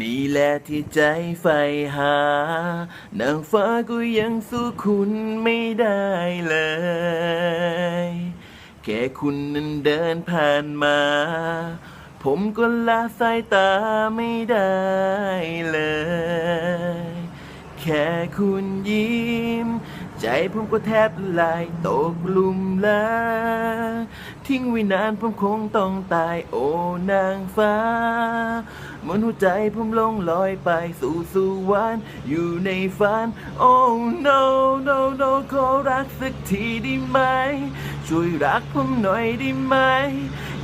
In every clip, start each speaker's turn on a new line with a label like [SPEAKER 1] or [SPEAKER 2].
[SPEAKER 1] นี่แหละที่ใจใฝ่หา นางฟ้าก็ยังสู้คุณไม่ได้เลย แค่คุณนั้นเดินผ่านมา ผมก็ละสายตาไม่ได้เลย แค่คุณยิ้ม ผมก็แทบละลายตกลุมล้วทิ้งไว้นานผมคงต้องตายโอ้นางฟ้าเหมือนหัวใจผมลงลอยไปสู่สวรรค์อยู่ในฝัน โอ้ no no no ขอรักสักทีได้ไหม ช่วยรักผมหน่อยได้ไหม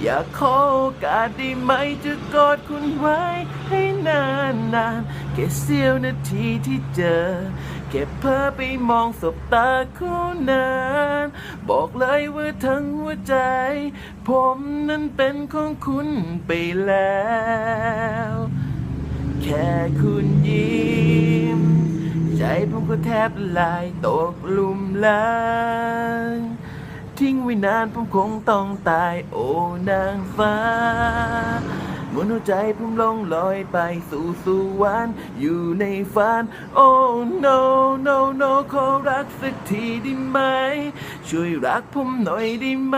[SPEAKER 1] อยากขอโอกาสได้ไหมจะกอดคุณไว้ ให้นานนานแค่เสี้ยวนาทีที่เจอแค่เพ้อไปมองสบตาคุณนานบอกเลยว่าทั้งหัวใจ ผมนั้นเป็นของคุณไปแล้ว แค่คุณยิ้ม ใจผมก็แทบละลายตกหลุมล้ว ทิ้งไว้นานผมคงต้องตายโอ้นางฟ้ามือนหัวใจผมลงลอยไปสู่สวรรค์อยู่ในฝัน โอ้ no no no ขอรักสักทีได้ไหม ช่วยรักผมหน่อยได้ไหม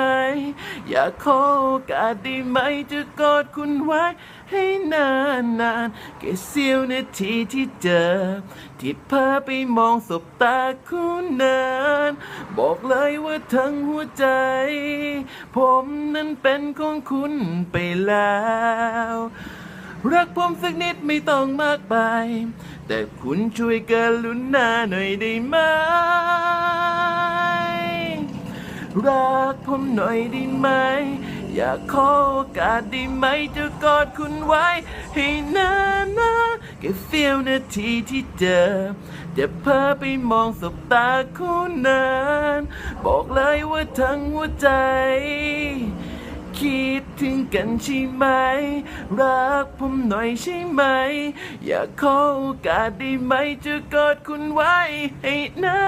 [SPEAKER 1] อยากขอโอกาสได้ไหม จะกอดคุณไว้ ให้นานนานๆแค่เสี้ยวนาทีที่เจอ ที่เพ้อไปมองสบตาคุณนาน บอกเลยว่าทั้งหัวใจ ผมนั้นเป็นของคุณไปแล้วรักผมสักนิดไม่ต้องมากไป แต่คุณช่วยกรุณาหน่อยได้ไหม รักผมหน่อยได้ไหม อยากขอโอกาสได้ไหมจะกอดคุณไว้ ให้นานนะแค่เสี้ยวนาทีที่เจอจะเพ้อไปมองสบตาคุณนานบอกเลยว่าทั้งหัวใจ คิด ถึงกันใช่ไหม รักผมหน่อยใช่ไหม อยากขอโอกาสได้ไหมจะกอดคุณไว้ให้นะ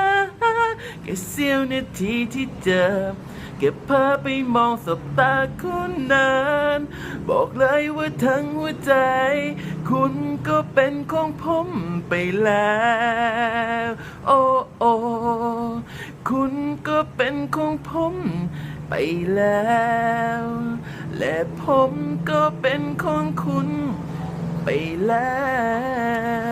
[SPEAKER 1] แค่เสี้ยวนาทีที่เจอเก็บเพ้อไปมองสบตาคุณนาน บอกเลยว่าทั้งหัวใจ คุณก็เป็นของผมไปแล้ว โอ้โอ้คุณก็เป็นของผม ไปแล้ว และผมก็เป็นของคุณไปแล้ว